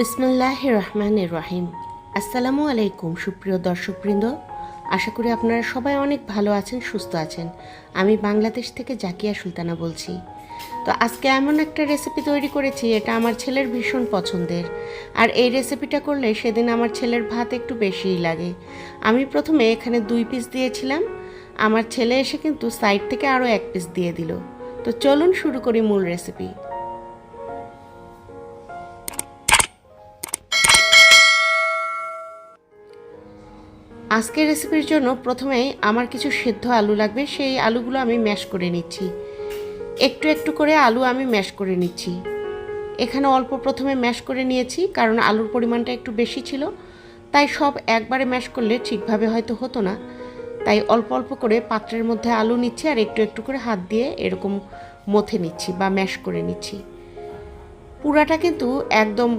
বিসমুল্লাহ রহমান রহিম। আসসালামু আলাইকুম, সুপ্রিয় দর্শকবৃন্দ। আশা করি আপনারা সবাই অনেক ভালো আছেন, সুস্থ আছেন। আমি বাংলাদেশ থেকে জাকিয়া সুলতানা বলছি। তো আজকে এমন একটা রেসিপি তৈরি করেছি, এটা আমার ছেলের ভীষণ পছন্দের। আর এই রেসিপিটা করলে সেদিন আমার ছেলের ভাত একটু বেশিই লাগে। আমি প্রথমে এখানে দুই পিস দিয়েছিলাম। আমার ছেলে এসে কিন্তু সাইড থেকে আরও এক পিস দিয়ে দিল। তো চলুন শুরু করি মূল রেসিপি আজকের রেসিপির জন্য প্রথমেই আমার কিছু সেদ্ধ আলু লাগবে, সেই আলুগুলো আমি ম্যাশ করে নিচ্ছি। একটু একটু করে আলু আমি ম্যাশ করে নিচ্ছি। এখানে অল্প প্রথমে ম্যাশ করে নিয়েছি, কারণ আলুর পরিমাণটা একটু বেশি ছিল। তাই সব একবারে ম্যাশ করলে ঠিকভাবে হয়তো হতো না। তাই অল্প অল্প করে পাত্রের মধ্যে আলু নিচ্ছি আর একটু একটু করে হাত দিয়ে এরকম মথে নিচ্ছি বা ম্যাশ করে নিচ্ছি। পুরাটা কিন্তু একদম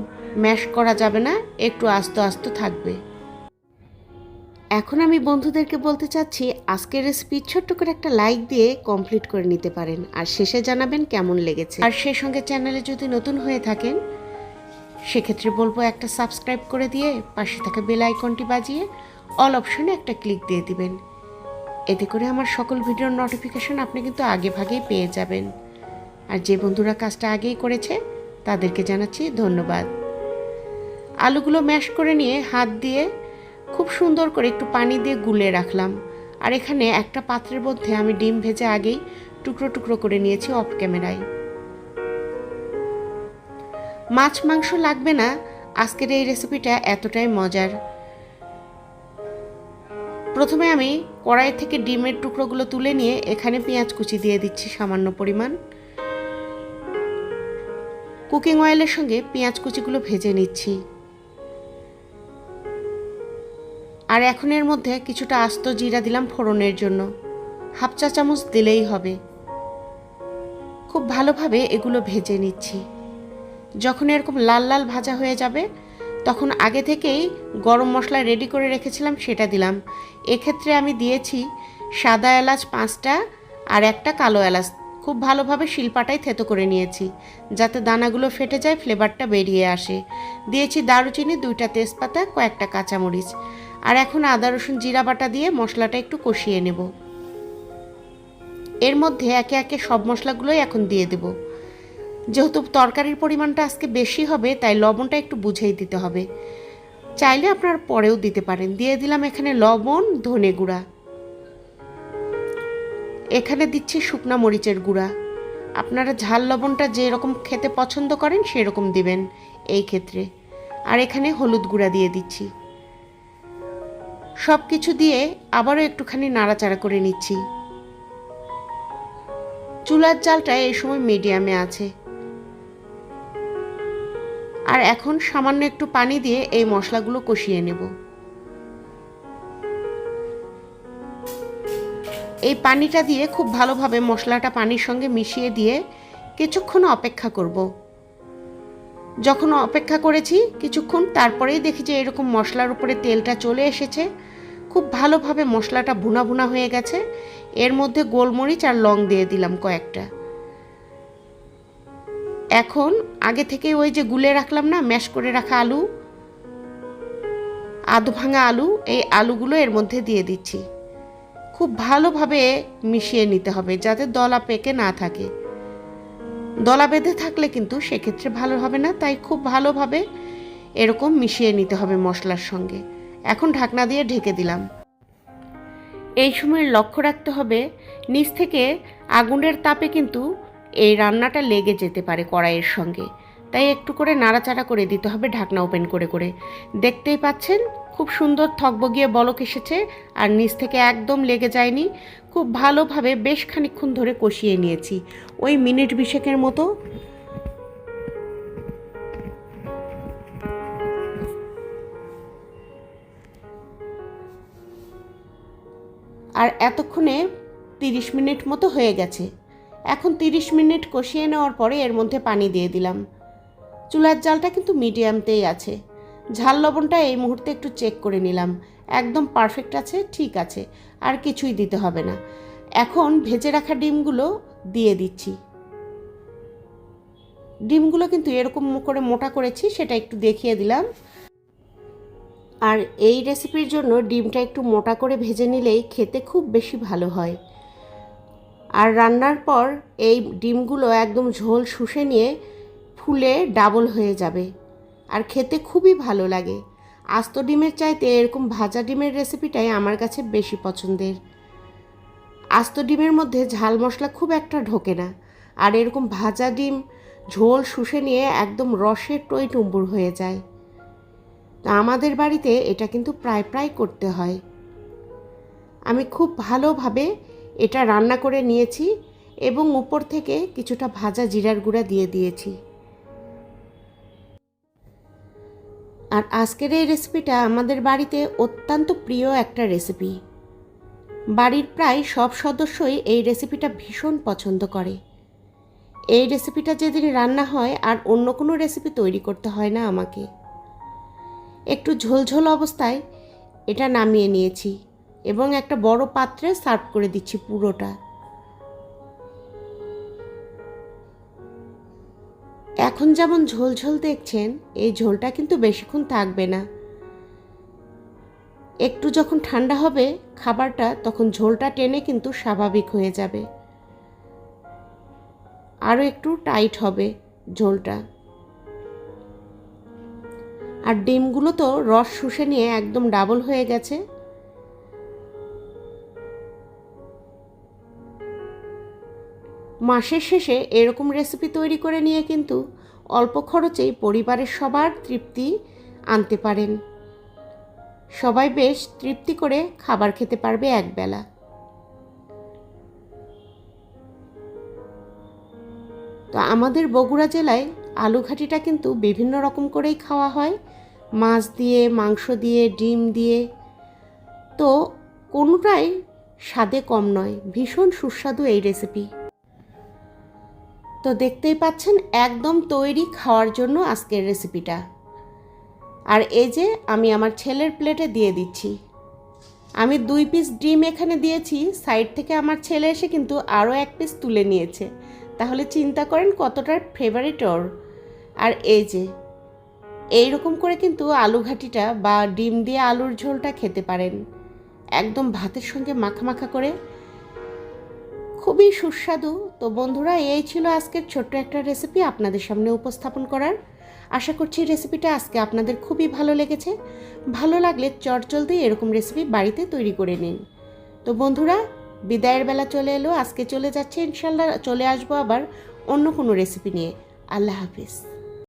ম্যাশ করা যাবে না, একটু আস্তে আস্তে থাকবে। এখন আমি বন্ধুদেরকে বলতে চাচ্ছি, আজকের রেসিপি ছোট্ট করে একটা লাইক দিয়ে কমপ্লিট করে নিতে পারেন। আর শেষে জানাবেন কেমন লেগেছে। আর সেই সঙ্গে চ্যানেলে যদি নতুন হয়ে থাকেন, সেক্ষেত্রে বলব একটা সাবস্ক্রাইব করে দিয়ে পাশে থাকা বেল আইকনটি বাজিয়ে অল অপশনে একটা ক্লিক দিয়ে দিবেন। এতে করে আমার সকল ভিডিওর নোটিফিকেশন আপনি কিন্তু আগে ভাগেই পেয়ে যাবেন। আর যে বন্ধুরা কাজটা আগেই করেছে, তাদেরকে জানাচ্ছি ধন্যবাদ। আলুগুলো ম্যাশ করে নিয়ে হাত দিয়ে খুব সুন্দর করে একটু পানি দিয়ে গুলে রাখলাম। আর এখানে একটা পাত্রের মধ্যে আমি ডিম ভেজে আগেই টুকরো টুকরো করে নিয়েছি অফ ক্যামেরায়। মাছ, মাংস লাগবে না। আজকের এই রেসিপিটা এতটাই মজার। প্রথমে আমি কড়াই থেকে ডিমের টুকরোগুলো তুলে নিয়ে এখানে পেঁয়াজ কুচি দিয়ে দিচ্ছি সামান্য পরিমাণ। কুকিং অয়েলের সঙ্গে পেঁয়াজ কুচিগুলো ভেজে নিচ্ছি। আর এখন এর মধ্যে কিছুটা আস্ত জিরা দিলাম ফোড়নের জন্য। হাফ চা চামচ দিলেই হবে। খুব ভালোভাবে এগুলো ভেজে নিচ্ছি। যখন এরকম লাল লাল ভাজা হয়ে যাবে, তখন আগে থেকেই গরম মশলা রেডি করে রেখেছিলাম, সেটা দিলাম। এক্ষেত্রে আমি দিয়েছি সাদা এলাচ পাঁচটা আর একটা কালো এলাচ। খুব ভালোভাবে শিলপাটাই থেতো করে নিয়েছি, যাতে দানাগুলো ফেটে যায় ফ্লেভারটা বেরিয়ে আসে। দিয়েছি দারুচিনি, দুইটা তেজপাতা, কয়েকটা কাঁচামরিচ। আর এখন আদা, রসুন, জিরা বাটা দিয়ে মশলাটা একটু কষিয়ে নেব। এর মধ্যে একে একে সব মশলাগুলোই এখন দিয়ে দেব। যেহেতু তরকারির পরিমাণটা আজকে বেশি হবে, তাই লবণটা একটু বুঝেই দিতে হবে। চাইলে আপনার পরেও দিতে পারেন। দিয়ে দিলাম এখানে লবণ, ধনে গুঁড়া। এখানে দিচ্ছি শুকনা মরিচের গুঁড়া। আপনারা ঝাল লবণটা যেরকম খেতে পছন্দ করেন, সেরকম দিবেন এই ক্ষেত্রে। আর এখানে হলুদ গুঁড়া দিয়ে দিচ্ছি। সব কিছু দিয়ে আবারও একটুখানি নাড়াচাড়া করে নিচ্ছি। চুলার জালটা এই সময় মিডিয়ামে আছে। আর এখন সামান্য একটু পানি দিয়ে এই মশলাগুলো কষিয়ে নেব। এই পানিটা দিয়ে খুব ভালোভাবে মশলাটা পানির সঙ্গে মিশিয়ে দিয়ে কিছুক্ষণ অপেক্ষা করব। যখন অপেক্ষা করেছি কিছুক্ষণ, তারপরেই দেখি যে এরকম মশলার উপরে তেলটা চলে এসেছে। খুব ভালোভাবে মশলাটা ভুনা ভুনা হয়ে গেছে। এর মধ্যে গোলমরিচ আর লং দিয়ে দিলাম কয়েকটা। এখন আগে থেকে ওই যে গুলে রাখলাম না, ম্যাশ করে রাখা আলু, আধ ভাঙা আলু, এই আলুগুলো এর মধ্যে দিয়ে দিচ্ছি। খুব ভালোভাবে মিশিয়ে নিতে হবে যাতে দলা পেকে না থাকে। দলা বেঁধে থাকলে কিন্তু সেক্ষেত্রে ভালো হবে না, তাই খুব ভালোভাবে এরকম মিশিয়ে নিতে হবে মশলার সঙ্গে। এখন ঢাকনা দিয়ে ঢেকে দিলাম। এই সময় লক্ষ্য রাখতে হবে, নিচ থেকে আগুনের তাপে কিন্তু এই রান্নাটা লেগে যেতে পারে কড়াইয়ের সঙ্গে। তাই একটু করে নাড়াচাড়া করে দিতে হবে ঢাকনা ওপেন করে করে। দেখতেই পাচ্ছেন, খুব সুন্দর থকবগিয়ে বলক এসেছে আর নিচ থেকে একদম লেগে যায়নি। খুব ভালোভাবে বেশ খানিক্ষণ ধরে কষিয়ে নিয়েছি। ওই মিনিট বিশেকের মতো। আর এতক্ষণে তিরিশ মিনিট মতো হয়ে গেছে। এখন তিরিশ মিনিট কষিয়ে নেওয়ার পরে এর মধ্যে পানি দিয়ে দিলাম। চুলার জালটা কিন্তু মিডিয়ামতেই আছে। ঝাল লবণটা এই মুহূর্তে একটু চেক করে নিলাম। একদম পারফেক্ট আছে, ঠিক আছে, আর কিছুই দিতে হবে না। এখন ভেজে রাখা ডিমগুলো দিয়ে দিচ্ছি। ডিমগুলো কিন্তু এরকম করে মোটা করেছি, সেটা একটু দেখিয়ে দিলাম। আর এই রেসিপির জন্য ডিমটা একটু মোটা করে ভেজে নিলেই খেতে খুব বেশি ভালো হয়। আর রান্নার পর এই ডিমগুলো একদম ঝোল শুষে নিয়ে ফুলে ডাবল হয়ে যাবে। আর খেতে খুবই ভালো লাগে। আস্ত ডিমের চাইতে এরকম ভাজা ডিমের রেসিপিটাই আমার কাছে বেশি পছন্দের। আস্ত ডিমের মধ্যে ঝাল মশলা খুব একটা ঢোকে না। আর এরকম ভাজা ডিম, ঝোল শুষে নিয়ে একদম রসের টই টুম্বুর হয়ে যায়। তা আমাদের বাড়িতে এটা কিন্তু প্রায় প্রায় করতে হয়। আমি খুব ভালোভাবে এটা রান্না করে নিয়েছি এবং উপর থেকে কিছুটা ভাজা জিরার গুঁড়া দিয়ে দিয়েছি। আর আজকের এই রেসিপিটা আমাদের বাড়িতে অত্যন্ত প্রিয় একটা রেসিপি বাড়ির প্রায় সব সদস্যই এই রেসিপিটা ভীষণ পছন্দ করে। এই রেসিপিটা যেদিন রান্না হয় আর অন্য কোনো রেসিপি তৈরি করতে হয় না আমাকে। একটু ঝোলঝোল অবস্থায় এটা নামিয়ে নিয়েছি এবং একটা বড় পাত্রে সার্ভ করে দিচ্ছি পুরোটা। এখন যেমন ঝোল ঝোল দেখছেন, এই ঝোলটা কিন্তু বেশিক্ষণ থাকবে না। একটু যখন ঠান্ডা হবে খাবারটা, তখন ঝোলটা টেনে কিন্তু স্বাভাবিক হয়ে যাবে। আরও একটু টাইট হবে ঝোলটা। আর ডিমগুলো তো রস শুষে নিয়ে একদম ডাবল হয়ে গেছে। মাসের শেষে এরকম রেসিপি তৈরি করে নিয়ে কিন্তু অল্প খরচেই পরিবারের সবার তৃপ্তি আনতে পারেন। সবাই বেশ তৃপ্তি করে খাবার খেতে পারবে একবেলা। তো আমাদের বগুড়া জেলায় আলু ঘাটিটা কিন্তু বিভিন্ন রকম করেই খাওয়া হয়। মাছ দিয়ে, মাংস দিয়ে, ডিম দিয়ে। তো কোনোটাই স্বাদে কম নয়, ভীষণ সুস্বাদু এই রেসিপি তো দেখতেই পাচ্ছেন, একদম তৈরি খাওয়ার জন্য আজকের রেসিপিটা আর এই যে আমি আমার ছেলের প্লেটে দিয়ে দিচ্ছি। আমি দুই পিস ডিম এখানে দিয়েছি সাইড থেকে আমার ছেলে এসে কিন্তু আরও এক পিস তুলে নিয়েছে। তাহলে চিন্তা করেন কতটা ফেভারিট ওর। আর এই যে এই রকম করে কিন্তু আলু ঘাটিটা বা ডিম দিয়ে আলুর ঝোলটা খেতে পারেন। একদম ভাতের সঙ্গে মাখা মাখা করে খুবই সুস্বাদু। তো বন্ধুরা, এই ছিল আজকের ছোট্ট একটা রেসিপি আপনাদের সামনে উপস্থাপন করার। আশা করছি রেসিপিটা আজকে আপনাদের খুবই ভালো লেগেছে। ভালো লাগলে চটজলদি এরকম রেসিপি বাড়িতে তৈরি করে নিন। তো বন্ধুরা, বিদায়ের বেলা চলে এলো। আজকে চলে যাচ্ছে, ইনশাল্লাহ চলে আসব আবার অন্য কোনো রেসিপি নিয়ে। আল্লাহ হাফিজ।